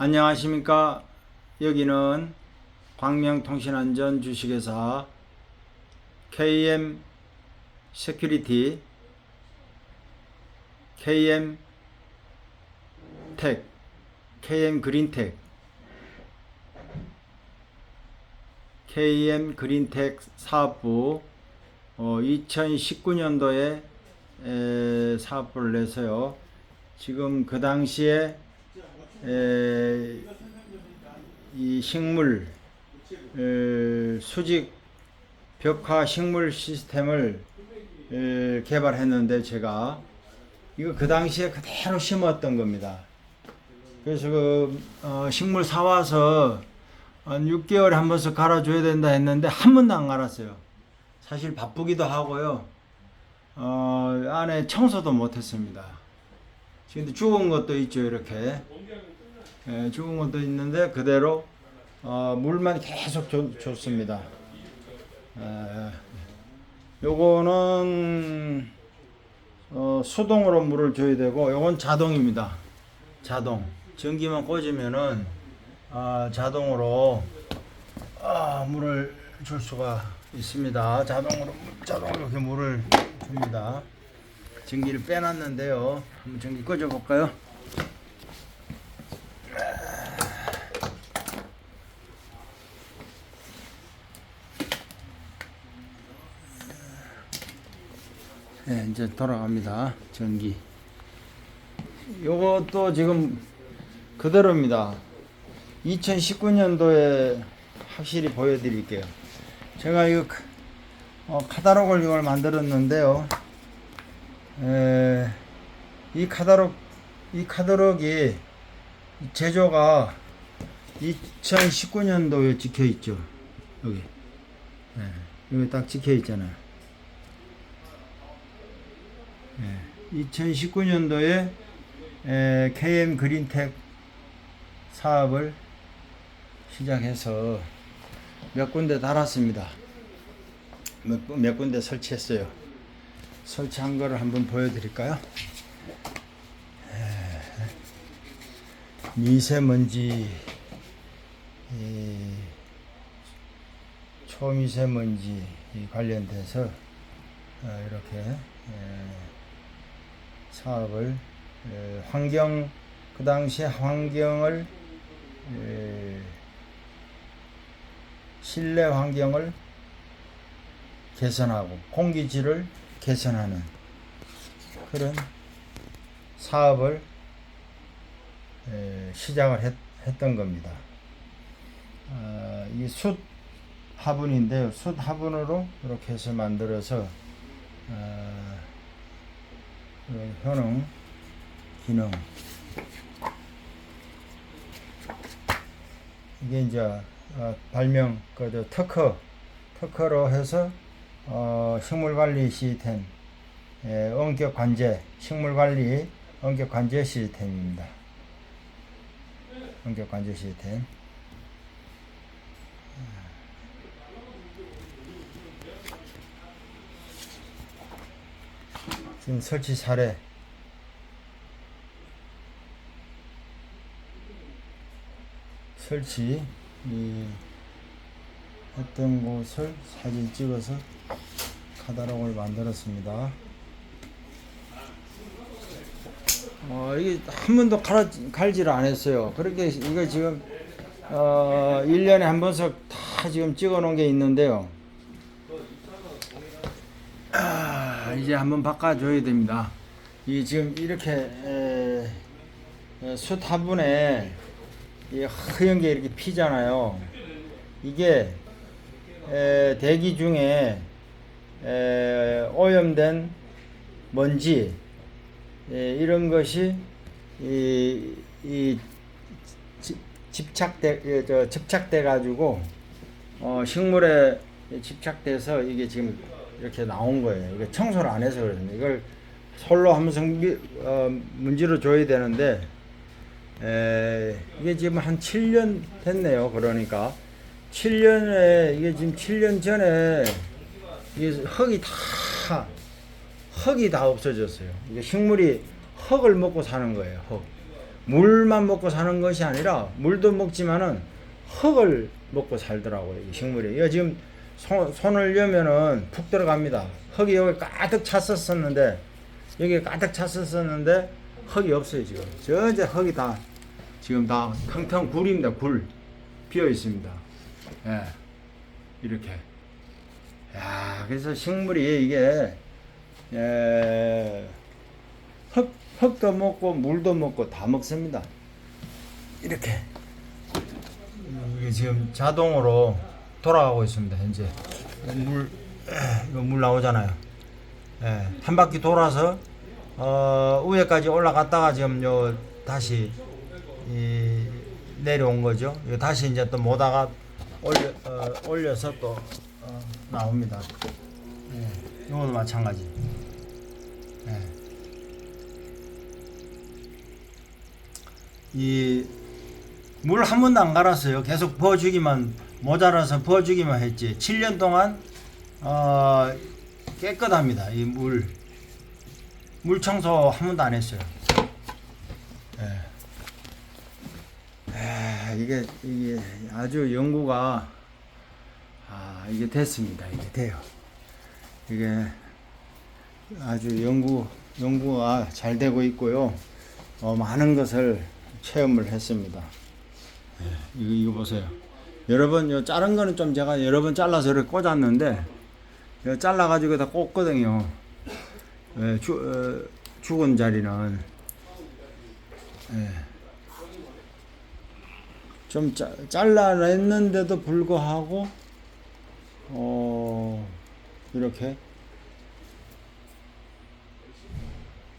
안녕하십니까. 여기는 광명통신안전 주식회사 KM 세큐리티 KM 텍 KM 그린텍 KM 그린텍 사업부 어, 2019년도에 에, 사업부를 내서요. 지금 그 당시에 에, 이 식물 에, 수직 벽화 식물 시스템을 에, 개발했는데 제가 이거 그 당시에 그대로 심었던 겁니다. 그래서 그 어, 식물 사와서 한 6개월에 한 번씩 갈아줘야 된다 했는데 한 번도 안 갈았어요. 사실 바쁘기도 하고요. 어, 안에 청소도 못했습니다. 지금 죽은 것도 있죠 이렇게 예, 죽은 것도 있는데 그대로 어, 물만 계속 줬, 줬습니다. 에, 요거는 어, 수동으로 물을 줘야 되고 요건 자동입니다. 자동 전기만 꽂으면은 아, 자동으로 아, 물을 줄 수가 있습니다. 자동으로 자동으로 이렇게 물을 줍니다. 전기를 빼놨는데요. 한번 전기 꺼줘 볼까요? 네, 이제 돌아갑니다. 전기. 요것도 지금 그대로입니다. 2019년도에 확실히 보여드릴게요. 제가 이거 카- 어, 카다로그를 만들었는데요. 에, 이 카다록 이 카다록이 제조가 2019년도에 찍혀 있죠. 여기. 예, 여기 딱 찍혀 있잖아요. 예, 2019년도에 에, KM 그린텍 사업을 시작해서 몇 군데 달았습니다. 몇, 군- 몇 군데 설치했어요. 설치한 거를 한번 보여드릴까요? 에, 미세먼지, 이, 초미세먼지 이 관련돼서 어, 이렇게 에, 사업을 에, 환경 그 당시에 환경을 에, 실내 환경을 개선하고 공기질을 개선하는 그런 사업을 에, 시작을 했, 했던 겁니다. 아, 이숯 화분인데요. 숯 화분으로 이렇게 해서 만들어서 아, 그 효능, 기능 이게 이제 어, 발명 그저 특허 특허로 해서 어, 식물 관리 시스템 예, 원격 관제 식물 관리 원격 관제 시스템입니다. 원격 관제 시스템. 지금 설치 사례 설치 이 했던 곳을 사진 찍어서 카다록을 만들었습니다. 어, 이게 한 번도 갈아, 갈지를 안 했어요. 그렇게 이거 지금 어, 1년에 한 번씩 다 지금 찍어 놓은 게 있는데요. 아, 이제 한번 바꿔줘야 됩니다. 이 지금 이렇게 에, 에, 숯 화분에 이 하얀 게 이렇게 피잖아요. 이게 에, 대기 중에 에, 오염된 먼지 에, 이런 것이 이, 이 집- 집착돼 예, 저 집착돼 가지고 어, 식물에 집착돼서 이게 지금 이렇게 나온 거예요. 이게 청소를 안 해서 그렇습니다. 이걸 솔로 성기 어, 문지러 줘야 되는데 에, 이게 지금 한 7년 됐네요. 그러니까 7년에 이게 지금 7년 전에 이게 흙이 다 흙이 다 없어졌어요. 이게 식물이 흙을 먹고 사는 거예요. 흙. 물만 먹고 사는 것이 아니라 물도 먹지만은 흙을 먹고 살더라고요. 이 식물이. 이거 지금 손, 손을 여면은 푹 들어갑니다. 흙이 여기 가득 찼었었는데 여기 가득 찼었었는데 흙이 없어요 지금. 저 이제 흙이 다 지금 다 텅텅 굴입니다. 굴 비어 있습니다. 예, 이렇게. 야, 그래서 식물이 이게 예, 흙 흙도 먹고 물도 먹고 다 먹습니다. 이렇게. 이게 지금 자동으로 돌아가고 있습니다. 현재 물 이거 물 나오잖아요. 예, 한 바퀴 돌아서 어, 위에까지 올라갔다가 지금 요 다시 이 내려온 거죠. 이거 다시 이제 또 모다가 올려 어, 올려서 또 어, 나옵니다. 예, 이것도 마찬가지. 예. 이물 한 번도 안 갈았어요. 계속 부어주기만 모자라서 부어주기만 했지. 7년 동안 어, 깨끗합니다. 이 물. 물 청소 한 번도 안 했어요. 예. 에, 이게 이게 아주 연구가 아 이게 됐습니다. 이게 돼요. 이게 아주 연구 연구가 잘 되고 있고요. 어, 많은 것을 체험을 했습니다. 예, 이거 이거 보세요. 여러분 요 자른 거는 좀 제가 여러 번 잘라서 이렇게 꽂았는데 이거 잘라 가지고 다 꽂거든요. 예, 죽 어, 죽은 자리는 예. 좀 짜, 잘라냈는데도 불구하고 어 이렇게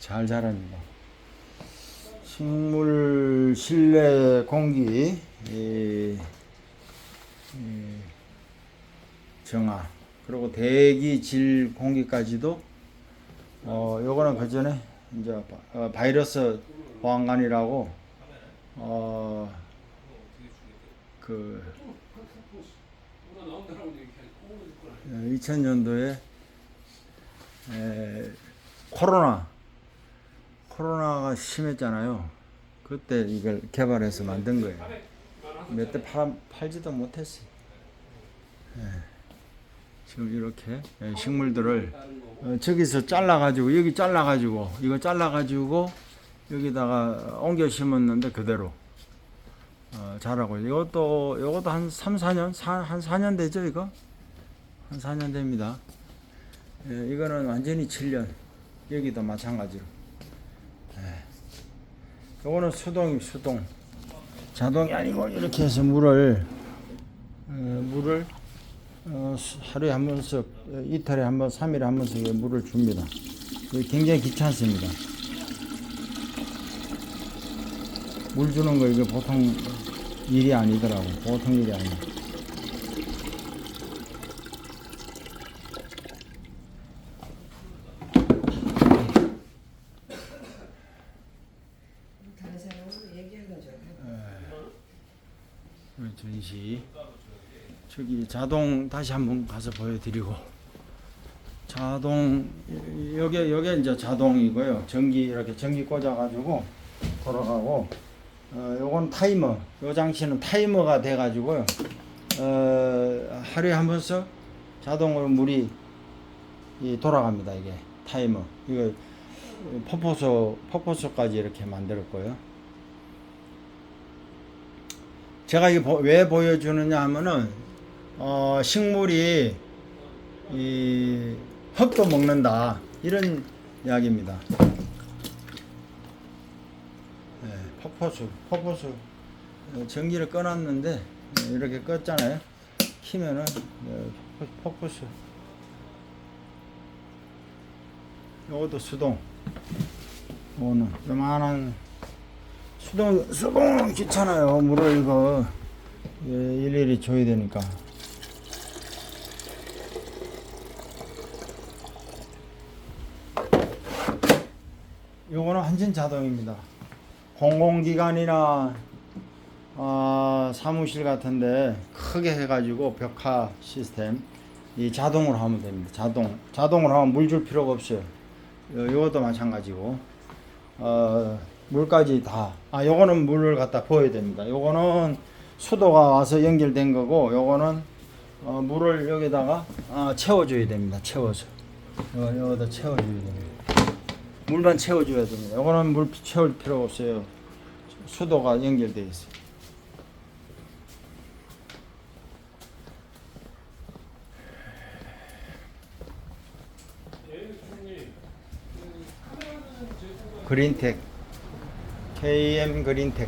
잘 자랍니다. 식물 실내 공기 이, 이 정화 그리고 대기 질 공기까지도 어 요거는 그 전에 이제 바- 어, 바이러스 보안관이라고 어 그 2000년도에 에, 코로나 코로나가 심했잖아요. 그때 이걸 개발해서 만든 거예요. 몇 대 팔지도 못했어요. 예. 지금 이렇게 예, 식물들을 어, 저기서 잘라가지고 여기 잘라가지고 이거 잘라가지고 여기다가 옮겨 심었는데 그대로 어, 자라고 이것도 이것도 한 3, 4년 사, 한 4년 되죠 이거 한 4년 됩니다. 예, 이거는 완전히 7년 여기도 마찬가지로 요거는 수동이 수동. 자동이 아니고 이렇게 해서 물을 어, 물을 어, 수- 하루에 한 번씩 어, 이틀에 한 번, 삼일에 한 번씩 이렇게 물을 줍니다. 굉장히 귀찮습니다. 물 주는 거 이게 보통 일이 아니더라고. 보통 일이 아니야. 우리 전시. 저기 자동 다시 한번 가서 보여드리고. 자동 여기 여기 이제 자동이고요. 전기 이렇게 전기 꽂아가지고 돌아가고 어 요건 타이머. 요 장치는 타이머가 돼 가지고요. 어 하루에 한 번씩 자동으로 물이 이 돌아갑니다 이게. 타이머. 이거 퍼포소 퍼포소까지 이렇게 만들었고요. 제가 이게 보- 왜 보여주느냐 하면은 어, 식물이 이 흙도 먹는다. 이런 이야기입니다. 네, 퍼포수 퍼포수 어, 전기를 꺼놨는데 네, 이렇게 껐잖아요. 키면은 네, 퍼- 퍼포수 이것도 수동. 이거는 요만한 수동 수동은 귀찮아요. 물을 이거 예, 일일이 줘야 되니까. 요거는 한진 자동입니다. 공공기관이나 아, 사무실 같은데 크게 해가지고 벽화 시스템 이 자동으로 하면 됩니다. 자동 자동으로 하면 물 줄 필요가 없어요. 요- 요것도 마찬가지고 어, 물까지 다. 아, 요거는 물을 갖다 부어야 됩니다. 요거는 수도가 와서 연결된 거고, 요거는 어, 물을 여기다가 아, 채워줘야 됩니다. 채워서. 요, 여기다 채워줘야 됩니다. 물만 채워줘야 됩니다. 요거는 물 채울 필요 없어요. 수도가 연결되어 있어요. 그린텍 KM 그린텍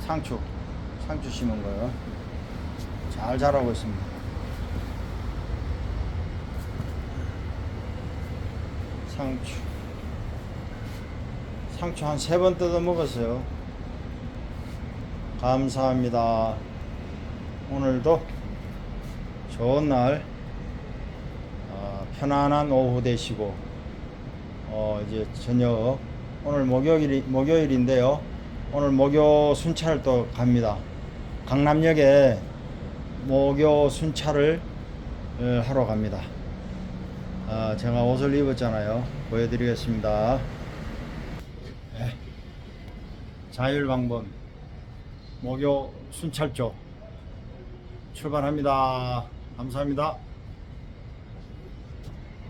상추 상추 심은 거요 잘 자라고 있습니다 상추 상추 한 세 번 뜯어 먹었어요 감사합니다 오늘도 좋은 날 어, 편안한 오후 되시고 어, 이제 저녁 오늘 목요일 목요일인데요. 오늘 목요 순찰을 또 갑니다. 강남역에 목요 순찰을 어, 하러 갑니다. 아, 제가 옷을 입었잖아요. 보여드리겠습니다. 네. 자율방범 목요 순찰 쪽 출발합니다. 감사합니다.